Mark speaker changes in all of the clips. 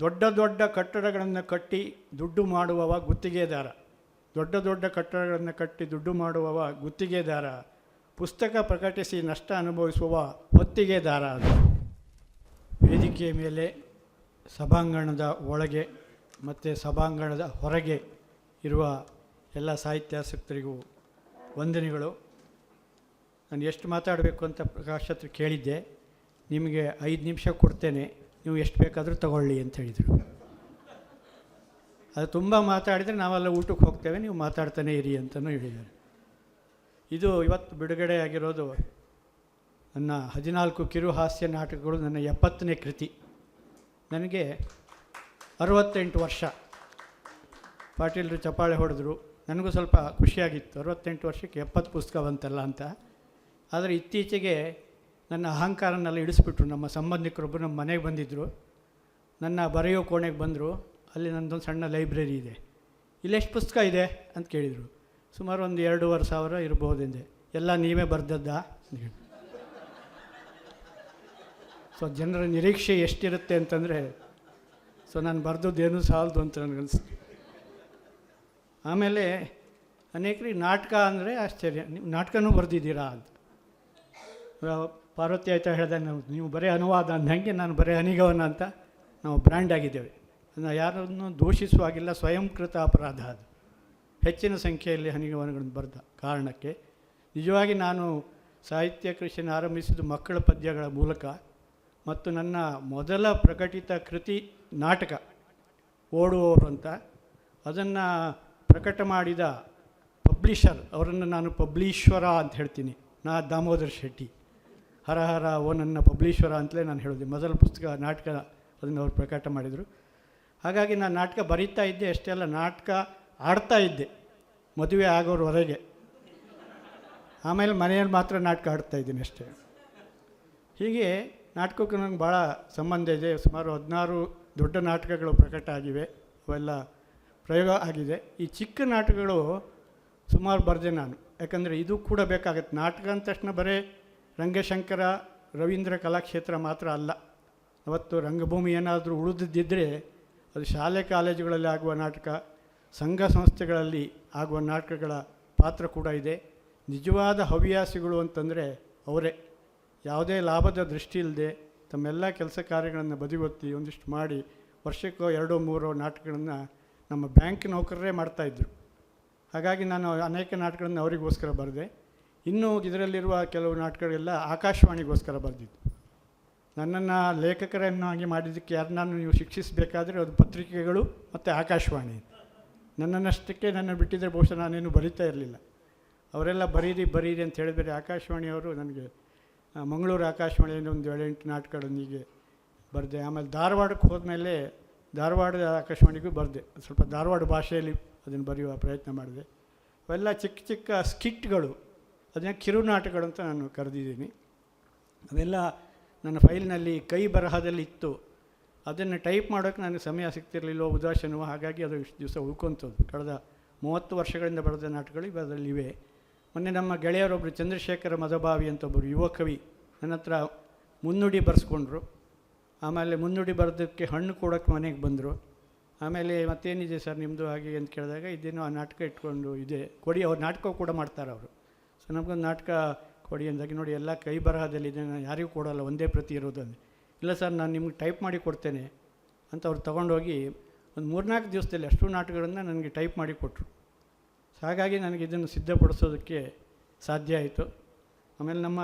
Speaker 1: ದೊಡ್ಡ ದೊಡ್ಡ ಕಟ್ಟಡಗಳನ್ನು ಕಟ್ಟಿ ದುಡ್ಡು ಮಾಡುವವ ಗುತ್ತಿಗೆದಾರ. ದೊಡ್ಡ ದೊಡ್ಡ ಕಟ್ಟಡಗಳನ್ನು ಕಟ್ಟಿ ದುಡ್ಡು ಮಾಡುವವ ಗುತ್ತಿಗೆದಾರ. ಪುಸ್ತಕ ಪ್ರಕಟಿಸಿ ನಷ್ಟ ಅನುಭವಿಸುವ ಹೊತ್ತಿಗೆದಾರ ಅದು. ವೇದಿಕೆಯ ಮೇಲೆ ಸಭಾಂಗಣದ ಒಳಗೆ ಮತ್ತು ಸಭಾಂಗಣದ ಹೊರಗೆ ಇರುವ ಎಲ್ಲ ಸಾಹಿತ್ಯಾಸಕ್ತರಿಗೂ ವಂದನೆಗಳು. ನಾನು ಎಷ್ಟು ಮಾತಾಡಬೇಕು ಅಂತ ಪ್ರಕಾಶ್ ಹತ್ರ ಕೇಳಿದ್ದೆ. ನಿಮಗೆ ಐದು ನಿಮಿಷ ಕೊಡ್ತೇನೆ. ನೀವು ಎಷ್ಟು ಬೇಕಾದರೂ ತಗೊಳ್ಳಿ ಅಂತ ಹೇಳಿದರು. ಅದು ತುಂಬ ಮಾತಾಡಿದರೆ ನಾವೆಲ್ಲ ಊಟಕ್ಕೆ ಹೋಗ್ತೇವೆ, ನೀವು ಮಾತಾಡ್ತಾನೆ ಇರಿ ಅಂತಲೂ ಹೇಳಿದ್ದಾರೆ. ಇದು ಇವತ್ತು ಬಿಡುಗಡೆ ಆಗಿರೋದು ನನ್ನ ಹದಿನಾಲ್ಕು ಕಿರು ಹಾಸ್ಯ ನಾಟಕಗಳು ನನ್ನ ಎಪ್ಪತ್ತನೇ ಕೃತಿ. ನನಗೆ ಅರವತ್ತೆಂಟು ವರ್ಷ. ಪಾಟೀಲರು ಚಪ್ಪಾಳೆ ಹೊಡೆದ್ರು. ನನಗೂ ಸ್ವಲ್ಪ ಖುಷಿಯಾಗಿತ್ತು. ಅರವತ್ತೆಂಟು ವರ್ಷಕ್ಕೆ ಎಪ್ಪತ್ತು ಪುಸ್ತಕ ಬಂತಲ್ಲ ಅಂತ. ಆದರೆ ಇತ್ತೀಚೆಗೆ ನನ್ನ ಅಹಂಕಾರನೆಲ್ಲ ಇಡಿಸ್ಬಿಟ್ರು. ನಮ್ಮ ಸಂಬಂಧಿಕರೊಬ್ಬರು ನಮ್ಮ ಮನೆಗೆ ಬಂದಿದ್ದರು ನನ್ನ ಬರೆಯೋ ಕೋಣೆಗೆ ಬಂದರು. ಅಲ್ಲಿ ನನ್ನದೊಂದು ಸಣ್ಣ ಲೈಬ್ರರಿ ಇದೆ. ಇಲ್ಲೆಷ್ಟು ಪುಸ್ತಕ ಇದೆ ಅಂತ ಕೇಳಿದರು. ಸುಮಾರು ಒಂದು ಎರಡೂವರೆ ಸಾವಿರ ಇರ್ಬೋದೆಂದೆ. ಎಲ್ಲ ನೀವೇ ಬರೆದದ್ದಾ ಸೊ, ಜನರ ನಿರೀಕ್ಷೆ ಎಷ್ಟಿರುತ್ತೆ ಅಂತಂದರೆ, ಸೊ, ನಾನು ಬರೆದದ್ದೇನು ಸಾಲದು ಅಂತ ನನಗನ್ನಿಸ್ತು ಆಮೇಲೆ ಅನೇಕರಿಗೆ ನಾಟಕ ಅಂದರೆ ಆಶ್ಚರ್ಯ. ನೀವು ನಾಟಕನೂ ಬರೆದಿದ್ದೀರಾ ಅಂತ. ಪಾರ್ವತಿ ಆಯ್ತಾ ಹೇಳಿದೆ, ನಾವು ಬರೀ ಅನುವಾದ ಅಂದಂಗೆ ನಾನು ಬರೀ ಅನಿಗವನ ಅಂತ ನಾವು ಬ್ರ್ಯಾಂಡ್ ಆಗಿದ್ದೇವೆ. ಅದನ್ನು ಯಾರನ್ನು ದೂಷಿಸುವಾಗಿಲ್ಲ ಸ್ವಯಂಕೃತ ಅಪರಾಧ ಅದು. ಹೆಚ್ಚಿನ ಸಂಖ್ಯೆಯಲ್ಲಿ ಹನಿಗವನಗಳನ್ನು ಬರೆದ ಕಾರಣಕ್ಕೆ ನಿಜವಾಗಿ ನಾನು ಸಾಹಿತ್ಯ ಕೃಷಿಯನ್ನು ಆರಂಭಿಸಿದ್ದು ಮಕ್ಕಳ ಪದ್ಯಗಳ ಮೂಲಕ ಮತ್ತು ನನ್ನ ಮೊದಲ ಪ್ರಕಟಿತ ಕೃತಿ ನಾಟಕ, ಓಡುವವರು ಅಂತ, ಅದನ್ನು ಪ್ರಕಟ ಮಾಡಿದ ಪಬ್ಲಿಷರ್, ಅವರನ್ನು ನಾನು ಪಬ್ಲೀಶ್ವರ ಅಂತ ಹೇಳ್ತೀನಿ, ನಾ ದಾಮೋದರ್ ಶೆಟ್ಟಿ. ಹರ ಹರ ಓ ನನ್ನ ಪಬ್ಲೀಶ್ವರ ಅಂತಲೇ ನಾನು ಹೇಳಿದೆ. ಮೊದಲ ಪುಸ್ತಕ ನಾಟಕ ಅದನ್ನು ಅವ್ರು ಪ್ರಕಟ ಮಾಡಿದರು. ಹಾಗಾಗಿ ನಾನು ನಾಟಕ ಬರೀತಾ ಇದ್ದೆ, ಅಷ್ಟೇ ಅಲ್ಲ, ನಾಟಕ ಆಡ್ತಾ ಇದ್ದೆ, ಮದುವೆ ಆಗೋರವರೆಗೆ ಆಮೇಲೆ ಮನೆಯಲ್ಲಿ ಮಾತ್ರ ನಾಟಕ ಆಡ್ತಾ ಇದ್ದೀನಿ ಅಷ್ಟೇ. ಹೀಗೆ ನಾಟಕಕ್ಕೆ ನನಗೆ ಭಾಳ ಸಂಬಂಧ ಇದೆ. ಸುಮಾರು ಹದಿನಾರು ದೊಡ್ಡ ನಾಟಕಗಳು ಪ್ರಕಟ ಆಗಿವೆ. ಅವೆಲ್ಲ ಪ್ರಯೋಗ ಆಗಿದೆ. ಈ ಚಿಕ್ಕ ನಾಟಕಗಳು ಸುಮಾರು ಬರೆದೆ ನಾನು. ಯಾಕಂದರೆ ಇದು ಕೂಡ ಬೇಕಾಗತ್ತೆ. ನಾಟಕ ಅಂದ ತಕ್ಷಣ ಬರೀ ರಂಗಶಂಕರ ರವೀಂದ್ರ ಕಲಾಕ್ಷೇತ್ರ ಮಾತ್ರ ಅಲ್ಲ. ಅವತ್ತು ರಂಗಭೂಮಿ ಏನಾದರೂ ಉಳಿದಿದ್ದರೆ ಅದು ಶಾಲೆ ಕಾಲೇಜುಗಳಲ್ಲಿ ಆಗುವ ನಾಟಕ, ಸಂಘ ಸಂಸ್ಥೆಗಳಲ್ಲಿ ಆಗುವ ನಾಟಕಗಳ ಪಾತ್ರ ಕೂಡ ಇದೆ. ನಿಜವಾದ ಹವ್ಯಾಸಿಗಳು ಅಂತಂದರೆ ಅವರೇ. ಯಾವುದೇ ಲಾಭದ ದೃಷ್ಟಿ ಇಲ್ಲದೆ ತಮ್ಮೆಲ್ಲ ಕೆಲಸ ಕಾರ್ಯಗಳನ್ನು ಬದಿಗೊತ್ತಿ ಒಂದಿಷ್ಟು ಮಾಡಿ ವರ್ಷಕ್ಕೋ ಎರಡೋ ಮೂರೋ ನಾಟಕಗಳನ್ನು ನಮ್ಮ ಬ್ಯಾಂಕ್ ನೌಕರರೇ ಮಾಡ್ತಾಯಿದ್ರು ಹಾಗಾಗಿ ನಾನು ಅನೇಕ ನಾಟಕಗಳನ್ನು ಅವರಿಗೋಸ್ಕರ ಬರೆದೆ. ಇನ್ನೂ ಇದರಲ್ಲಿರುವ ಕೆಲವು ನಾಟಕಗಳೆಲ್ಲ ಆಕಾಶವಾಣಿಗೋಸ್ಕರ ಬರೆದಿದ್ದು ನನ್ನನ್ನು ಲೇಖಕರನ್ನಾಗಿ ಮಾಡಿದ್ದಕ್ಕೆ ಯಾರನ್ನಾನು ನೀವು ಶಿಕ್ಷಿಸಬೇಕಾದ್ರೆ ಅದು ಪತ್ರಿಕೆಗಳು ಮತ್ತು ಆಕಾಶವಾಣಿ ನನ್ನನ್ನಷ್ಟಕ್ಕೆ ನನ್ನ ಬಿಟ್ಟಿದ್ದರೆ ಬಹುಶಃ ನಾನೇನು ಬರಿತಾ ಇರಲಿಲ್ಲ. ಅವರೆಲ್ಲ ಬರೀರಿ ಬರೀರಿ ಅಂತ ಹೇಳಿದರೆ ಆಕಾಶವಾಣಿಯವರು ನನಗೆ ಮಂಗಳೂರು ಆಕಾಶವಾಣಿಯಲ್ಲಿ ಒಂದು ಏಳೆಂಟು ನಾಟಕಗಳೊಂದಿಗೆ ಬರೆದೆ. ಆಮೇಲೆ ಧಾರವಾಡಕ್ಕೆ ಹೋದ್ಮೇಲೆ ಧಾರವಾಡದ ಆಕಾಶವಾಣಿಗೂ ಬರೆದೆ. ಸ್ವಲ್ಪ ಧಾರವಾಡ ಭಾಷೆಯಲ್ಲಿ ಅದನ್ನು ಬರೆಯುವ ಪ್ರಯತ್ನ ಮಾಡಿದೆ. ಅವೆಲ್ಲ ಚಿಕ್ಕ ಚಿಕ್ಕ ಸ್ಕಿಟ್ಗಳು. ಅದನ್ನ ಅಂತ ನಾನು ಕರೆದಿದ್ದೀನಿ. ಅದೆಲ್ಲ ನನ್ನ ಫೈಲ್ನಲ್ಲಿ ಕೈ ಬರಹದಲ್ಲಿ ಇತ್ತು ಅದನ್ನು ಟೈಪ್ ಮಾಡೋಕ್ಕೆ ನನಗೆ ಸಮಯ ಸಿಗ್ತಿರಲಿಲ್ಲ ಉದಾಸೀನವು, ಹಾಗಾಗಿ ಅದು ಇಷ್ಟು ದಿವಸ ಉಳ್ಕೊಂತದ್ದು. ಕಳೆದ ಮೂವತ್ತು ವರ್ಷಗಳಿಂದ ಬರೆದ ನಾಟಕಗಳು ಇವರಲ್ಲಿವೆ ಮೊನ್ನೆ ನಮ್ಮ ಗೆಳೆಯರೊಬ್ಬರು ಚಂದ್ರಶೇಖರ ಮದಭಾವಿ ಅಂತ ಒಬ್ಬರು ಯುವ ಕವಿ, ನನ್ನ ಹತ್ರ ಮುನ್ನುಡಿ ಬರೆಸ್ಕೊಂಡ್ರು. ಆಮೇಲೆ ಮುನ್ನುಡಿ ಬರೆದಕ್ಕೆ ಹಣ್ಣು ಕೊಡೋಕ್ಕೆ ಮನೆಗೆ ಬಂದರು. ಆಮೇಲೆ ಮತ್ತೇನಿದೆ ಸರ್ ನಿಮ್ಮದು ಹಾಗೆ ಅಂತ ಕೇಳಿದಾಗ, ಇದೇನೋ ಆ ನಾಟಕ ಇಟ್ಕೊಂಡು ಇದೆ. ಕೊಡಿ, ಅವ್ರು ನಾಟಕ ಕೂಡ ಮಾಡ್ತಾರೆ ಅವರು. ಸೊ ನಾಟಕ ಕೊಡಿ ಅಂದಾಗ ನೋಡಿ ಎಲ್ಲ ಕೈ ಬರಹದಲ್ಲಿದೆ ನಾನು ಯಾರಿಗೂ ಕೊಡೋಲ್ಲ, ಒಂದೇ ಪ್ರತಿ ಇರೋದು ಇಲ್ಲ ಸರ್, ನಾನು ನಿಮ್ಗೆ ಟೈಪ್ ಮಾಡಿ ಕೊಡ್ತೇನೆ ಅಂತ ಅವ್ರು ತೊಗೊಂಡೋಗಿ ಒಂದು ಮೂರ್ನಾಲ್ಕು ದಿವಸದಲ್ಲಿ ಅಷ್ಟು ನಾಟಕಗಳನ್ನು ನನಗೆ ಟೈಪ್ ಮಾಡಿ ಕೊಟ್ಟರು ಹಾಗಾಗಿ ನನಗೆ ಇದನ್ನು ಸಿದ್ಧಪಡಿಸೋದಕ್ಕೆ ಸಾಧ್ಯ ಆಯಿತು. ಆಮೇಲೆ ನಮ್ಮ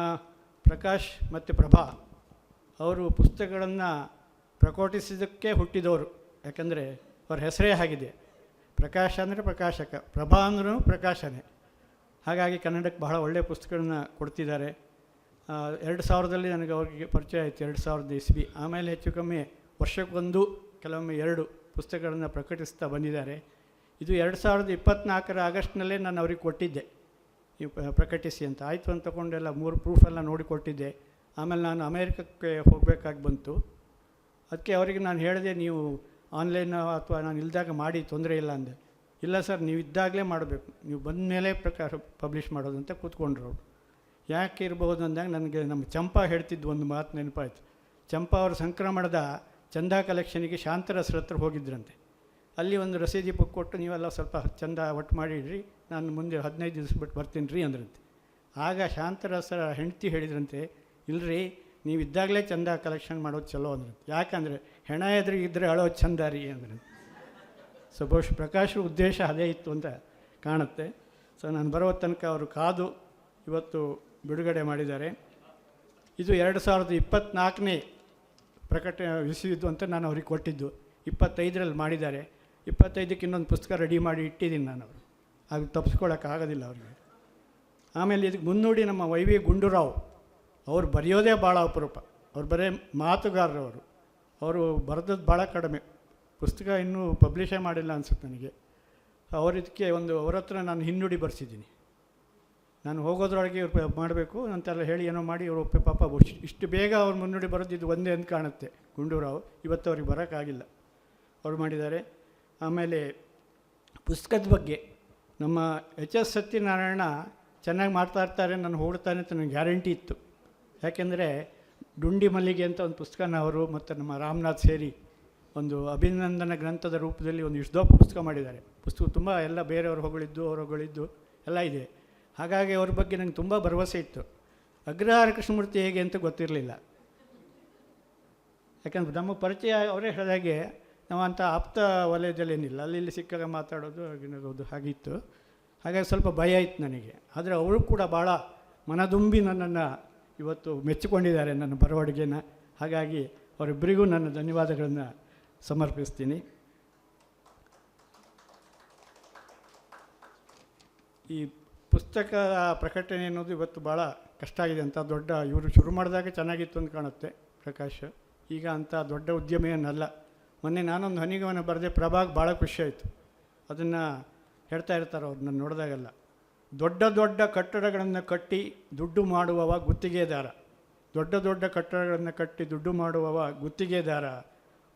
Speaker 1: ಪ್ರಕಾಶ್ ಮತ್ತು ಪ್ರಭಾ ಅವರು ಪುಸ್ತಕಗಳನ್ನು ಪ್ರಕಟಿಸಿದ್ದಕ್ಕೆ ಹುಟ್ಟಿದವರು. ಯಾಕಂದರೆ ಅವ್ರ ಹೆಸರೇ ಆಗಿದೆ. ಪ್ರಕಾಶ ಅಂದರೆ ಪ್ರಕಾಶಕ, ಪ್ರಭಾ ಅಂದ್ರೂ ಪ್ರಕಾಶನೇ. ಹಾಗಾಗಿ ಕನ್ನಡಕ್ಕೆ ಬಹಳ ಒಳ್ಳೆಯ ಪುಸ್ತಕಗಳನ್ನ ಕೊಡ್ತಿದ್ದಾರೆ. ಎರಡು ಸಾವಿರದಲ್ಲಿ ನನಗೆ ಅವರಿಗೆ ಪರಿಚಯ ಆಯಿತು, ಎರಡು ಸಾವಿರದ ಇಸ್ವಿ. ಆಮೇಲೆ ಹೆಚ್ಚು ಕಮ್ಮಿ ವರ್ಷಕ್ಕೊಂದು, ಕೆಲವೊಮ್ಮೆ ಎರಡು ಪುಸ್ತಕಗಳನ್ನು ಪ್ರಕಟಿಸ್ತಾ ಬಂದಿದ್ದಾರೆ. ಇದು ಎರಡು ಸಾವಿರದ ಇಪ್ಪತ್ತ್ನಾಲ್ಕರ ಆಗಸ್ಟ್ನಲ್ಲೇ ನಾನು ಅವ್ರಿಗೆ ಕೊಟ್ಟಿದ್ದೆ. ಪ್ರಕಟಿಸಿ ಅಂತ. ಆಯಿತು ಅಂತ ತಗೊಂಡೆಲ್ಲ ಮೂರು ಪ್ರೂಫೆಲ್ಲ ನೋಡಿ ಕೊಟ್ಟಿದ್ದೆ. ಆಮೇಲೆ ನಾನು ಅಮೇರಿಕಕ್ಕೆ ಹೋಗಬೇಕಾಗಿ ಬಂತು. ಅದಕ್ಕೆ ಅವರಿಗೆ ನಾನು ಹೇಳಿದೆ, ನೀವು ಆನ್ಲೈನ್ ಅಥವಾ ನಾನು ಇಲ್ದಾಗ ಮಾಡಿ, ತೊಂದರೆ ಇಲ್ಲ ಅಂದೆ. ಇಲ್ಲ ಸರ್ ನೀವು ಇದ್ದಾಗಲೇ ಮಾಡಬೇಕು. ನೀವು ಬಂದ ಮೇಲೆ ಪ್ರಕಾರ ಪಬ್ಲಿಷ್ ಮಾಡೋದು ಅಂತ ಕೂತ್ಕೊಂಡ್ರು ಅವರು. ಯಾಕೆ ಇರಬಹುದು ಅಂದಾಗ ನನಗೆ ನಮ್ಮ ಚಂಪಾ ಹೇಳ್ತಿದ್ದು ಒಂದು ಮಾತು ನೆನಪಾಯ್ತು. ಚಂಪಾ ಅವರು ಸಂಕ್ರಮಣದ ಚಂದ ಕಲೆಕ್ಷನಿಗೆ ಶಾಂತರಸರ ಹತ್ರ ಹೋಗಿದ್ರಂತೆ. ಅಲ್ಲಿ ಒಂದು ರಸೀದಿ ಬುಕ್ ಕೊಟ್ಟು ನೀವೆಲ್ಲ ಸ್ವಲ್ಪ ಚಂದ ಒಟ್ಟು ಮಾಡಿಡ್ರಿ, ನಾನು ಮುಂದೆ ಹದಿನೈದು ದಿವಸ ಬಿಟ್ಟು ಬರ್ತೀನಿ ರೀ ಅಂದ್ರಂತೆ. ಆಗ ಶಾಂತರಸರ ಹೆಂಡತಿ ಹೇಳಿದ್ರಂತೆ ಇಲ್ಲರಿ ನೀವು ಇದ್ದಾಗಲೇ ಚಂದ ಕಲೆಕ್ಷನ್ ಮಾಡೋದು ಚಲೋ ಅಂದ್ರಂತೆ. ಯಾಕಂದರೆ ಹೆಣ ಎದುರಿಗಿದ್ರೆ ಅಳೋದು ಚಂದ ರೀ ಅಂದ್ರೆ ಸೊ ಬಹುಶಃ ಪ್ರಕಾಶ್ ಉದ್ದೇಶ ಅದೇ ಇತ್ತು ಅಂತ ಕಾಣುತ್ತೆ ಸೊ ನಾನು ಬರುವ ತನಕ ಅವರು ಕಾದು ಇವತ್ತು ಬಿಡುಗಡೆ ಮಾಡಿದ್ದಾರೆ ಇದು ಎರಡು ಸಾವಿರದ ಇಪ್ಪತ್ತ್ನಾಲ್ಕನೇ ಪ್ರಕಟ ವಿಸಿದ್ದು ಅಂತ ನಾನು ಅವ್ರಿಗೆ ಕೊಟ್ಟಿದ್ದು ಇಪ್ಪತ್ತೈದರಲ್ಲಿ ಮಾಡಿದ್ದಾರೆ ಇಪ್ಪತ್ತೈದಕ್ಕೆ ಇನ್ನೊಂದು ಪುಸ್ತಕ ರೆಡಿ ಮಾಡಿ ಇಟ್ಟಿದ್ದೀನಿ ನಾನು ಅವರು ಅದು ತಪ್ಪಿಸ್ಕೊಳ್ಳೋಕ್ಕಾಗೋದಿಲ್ಲ ಅವ್ರಿಗೆ ಆಮೇಲೆ ಇದಕ್ಕೆ ಮುನ್ನುಡಿ ನಮ್ಮ ವೈ ವಿ ಗುಂಡೂರಾವ್ ಅವ್ರು ಬರೆಯೋದೇ ಭಾಳ ಅಪರೂಪ ಅವ್ರು ಬರೀ ಮಾತುಗಾರರವರು ಅವರು ಬರೆದದ್ದು ಭಾಳ ಕಡಿಮೆ ಪುಸ್ತಕ ಇನ್ನೂ ಪಬ್ಲಿಷೇ ಮಾಡಿಲ್ಲ ಅನ್ಸುತ್ತೆ ನನಗೆ. ಅವರಿದಕ್ಕೆ ಒಂದು ಅವ್ರ ಹತ್ರ ನಾನು ಹಿನ್ನುಡಿ ಬರೆಸಿದ್ದೀನಿ. ನಾನು ಹೋಗೋದ್ರೊಳಗೆ ಇವ್ರು ಮಾಡಬೇಕು, ಅಂತೆಲ್ಲ ಹೇಳಿ ಏನೋ ಮಾಡಿ ಇವರು ಒಪ್ಪಿ ಪಾಪ ಇಷ್ಟು- ಬೇಗ ಅವ್ರು ಮುನ್ನುಡಿ ಬರೋದಿದ್ದು ಒಂದೇ ಅಂತ ಕಾಣುತ್ತೆ. ಗುಂಡೂರಾವ್, ಇವತ್ತು ಅವ್ರಿಗೆ ಬರೋಕ್ಕಾಗಿಲ್ಲ ಅವ್ರು ಮಾಡಿದ್ದಾರೆ. ಆಮೇಲೆ ಪುಸ್ತಕದ ಬಗ್ಗೆ ನಮ್ಮ ಎಚ್ ಎಸ್ ಸತ್ಯನಾರಾಯಣ ಚೆನ್ನಾಗಿ ಮಾಡ್ತಾ ಇರ್ತಾರೆ, ನಾನು ಹೊಡ್ತಾನೆ ಅಂತ ನನಗೆ ಗ್ಯಾರಂಟಿ ಇತ್ತು. ಯಾಕೆಂದರೆ ಡುಂಡಿ ಮಲ್ಲಿಗೆ ಅಂತ ಒಂದು ಪುಸ್ತಕನ ಅವರು ಮತ್ತು ನಮ್ಮ ರಾಮನಾಥ್ ಸೇರಿ ಒಂದು ಅಭಿನಂದನ ಗ್ರಂಥದ ರೂಪದಲ್ಲಿ ಒಂದು ಇಷ್ಟು ಪುಸ್ತಕ ಮಾಡಿದ್ದಾರೆ. ಪುಸ್ತಕ ತುಂಬ ಎಲ್ಲ ಬೇರೆಯವರು ಹೊಗಳಿದ್ದು, ಅವ್ರ ಹೊಗಳಿದ್ದು ಎಲ್ಲ ಇದೆ. ಹಾಗಾಗಿ ಅವ್ರ ಬಗ್ಗೆ ನನಗೆ ತುಂಬ ಭರವಸೆ ಇತ್ತು. ಅಗ್ರಹಾರ ಕೃಷ್ಣಮೂರ್ತಿ ಹೇಗೆ ಅಂತ ಗೊತ್ತಿರಲಿಲ್ಲ. ಯಾಕಂದ್ರೆ ನಮ್ಮ ಪರಿಚಯ ಅವರೇ ಹೇಳಿದಾಗೆ ನಾವು ಅಂಥ ಆಪ್ತ ವಲಯದಲ್ಲೇನಿಲ್ಲ ಅಲ್ಲಿ ಇಲ್ಲಿ ಸಿಕ್ಕಾಗ ಮಾತಾಡೋದು ಆಗಿನಗೋದು ಹಾಗಿತ್ತು. ಹಾಗಾಗಿ ಸ್ವಲ್ಪ ಭಯ ಇತ್ತು ನನಗೆ. ಆದರೆ ಅವರು ಕೂಡ ಭಾಳ ಮನದುಂಬಿ ನನ್ನನ್ನು ಇವತ್ತು ಮೆಚ್ಚಿಕೊಂಡಿದ್ದಾರೆ ನನ್ನ ಬರವಣಿಗೆನ. ಹಾಗಾಗಿ ಅವರಿಬ್ಬರಿಗೂ ನನ್ನ ಧನ್ಯವಾದಗಳನ್ನು ಸಮರ್ಪಿಸ್ತೀನಿ ಈ ಪುಸ್ತಕ ಪ್ರಕಟಣೆ ಅನ್ನೋದು ಇವತ್ತು ಭಾಳ ಕಷ್ಟ ಆಗಿದೆ ಅಂತ ದೊಡ್ಡ ಇವರು ಶುರು ಮಾಡಿದಾಗ ಚೆನ್ನಾಗಿತ್ತು ಅಂತ ಕಾಣುತ್ತೆ ಪ್ರಕಾಶ್. ಈಗ ಅಂಥ ದೊಡ್ಡ ಉದ್ಯಮ ಏನಲ್ಲ ಮೊನ್ನೆ ನಾನೊಂದು ಹನಿಗವನ ಬರೆದೆ ಪ್ರಭಾಗ್ ಭಾಳ ಖುಷಿ ಆಯಿತು. ಅದನ್ನು ಹೇಳ್ತಾ ಇರ್ತಾರೆ ಅವ್ರು ನಾನು ನೋಡಿದಾಗೆಲ್ಲ. ದೊಡ್ಡ ದೊಡ್ಡ ಕಟ್ಟಡಗಳನ್ನು ಕಟ್ಟಿ ದುಡ್ಡು ಮಾಡುವವ ಗುತ್ತಿಗೆದಾರ. ದೊಡ್ಡ ದೊಡ್ಡ ಕಟ್ಟಡಗಳನ್ನು ಕಟ್ಟಿ ದುಡ್ಡು ಮಾಡುವವ ಗುತ್ತಿಗೆದಾರ.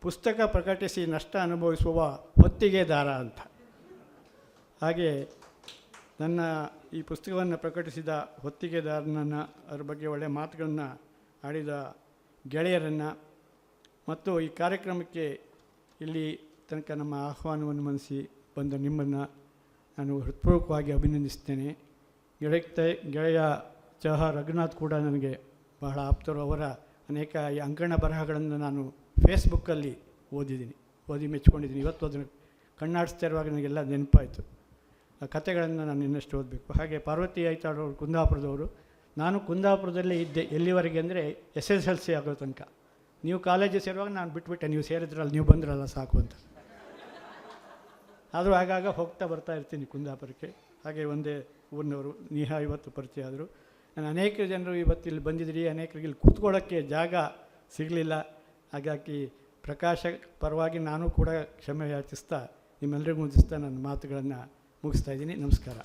Speaker 1: ಪುಸ್ತಕ ಪ್ರಕಟಿಸಿ ನಷ್ಟ ಅನುಭವಿಸುವ ಹೊತ್ತಿಗೆದಾರ ಅಂತ. ಹಾಗೆ ನನ್ನ ಈ ಪುಸ್ತಕವನ್ನು ಪ್ರಕಟಿಸಿದ ಹೊತ್ತಿಗೆದಾರನನ್ನು ಅದರ ಬಗ್ಗೆ ಒಳ್ಳೆಯ ಮಾತುಗಳನ್ನು ಆಡಿದ ಗೆಳೆಯರನ್ನು ಮತ್ತು ಈ ಕಾರ್ಯಕ್ರಮಕ್ಕೆ ಇಲ್ಲಿ ತನಕ ನಮ್ಮ ಆಹ್ವಾನವನ್ನು ಮನಸ್ಸಿ ಬಂದ ನಿಮ್ಮನ್ನು ನಾನು ಹೃತ್ಪೂರ್ವಕವಾಗಿ ಅಭಿನಂದಿಸ್ತೇನೆ. ಗೆಳೆಯ ಗೆಳೆಯ ಚಹ ರಘುನಾಥ್ ಕೂಡ ನನಗೆ ಬಹಳ ಆಪ್ತರು. ಅವರ ಅನೇಕ ಈ ಅಂಕಣ ಬರಹಗಳನ್ನು ನಾನು ಫೇಸ್ಬುಕ್ಕಲ್ಲಿ ಓದಿದ್ದೀನಿ, ಓದಿ ಮೆಚ್ಕೊಂಡಿದ್ದೀನಿ. ಇವತ್ತು ಅದನ್ನು ಕಣ್ಣಾಡಿಸ್ತಾ ಇರುವಾಗ ನನಗೆಲ್ಲ ನೆನಪಾಯಿತು. ಆ ಕಥೆಗಳನ್ನು ನಾನು ಇನ್ನಷ್ಟು ಓದಬೇಕು. ಹಾಗೆ ಪಾರ್ವತಿ ಐತಾಡೋರು ಕುಂದಾಪುರದವರು. ನಾನು ಕುಂದಾಪುರದಲ್ಲೇ ಇದ್ದೆ ಎಲ್ಲಿವರೆಗೆ ಅಂದರೆ ಎಸ್ ಎಸ್ ಎಲ್ ಸಿ ಆಗೋ ತನಕ. ನೀವು ಕಾಲೇಜಿಗೆ ಸೇರುವಾಗ ನಾನು ಬಿಟ್ಬಿಟ್ಟೆ, ನೀವು ಸೇರಿದ್ರಲ್ಲ, ನೀವು ಬಂದ್ರಲ್ಲ ಸಾಕು ಅಂತ. ಆದರೂ ಆಗಾಗ ಹೋಗ್ತಾ ಬರ್ತಾ ಇರ್ತೀನಿ ಕುಂದಾಪುರಕ್ಕೆ. ಹಾಗೆ ಒಂದೇ ಊರಿನವರು, ನೀಹಾ ಇವತ್ತು ಪರಿಚಯ ಆದರು. ನಾನು ಅನೇಕ ಜನರು ಇವತ್ತು ಇಲ್ಲಿ ಬಂದಿದ್ರಿ ಅನೇಕರಿಗೆ ಇಲ್ಲಿ ಕೂತ್ಕೊಳ್ಳೋಕ್ಕೆ ಜಾಗ ಸಿಗಲಿಲ್ಲ. ಹಾಗಾಗಿ ಪ್ರಕಾಶ ಪರವಾಗಿ ನಾನು ಕೂಡ ಕ್ಷಮೆ ಯಾಚಿಸ್ತಾ ನಿಮ್ಮೆಲ್ಲರಿಗೂ ಮುಗಿಸ್ತಾ ನನ್ನ ಮಾತುಗಳನ್ನು ಮುಗಿಸ್ತಾ ಇದ್ದೀನಿ. ನಮಸ್ಕಾರ.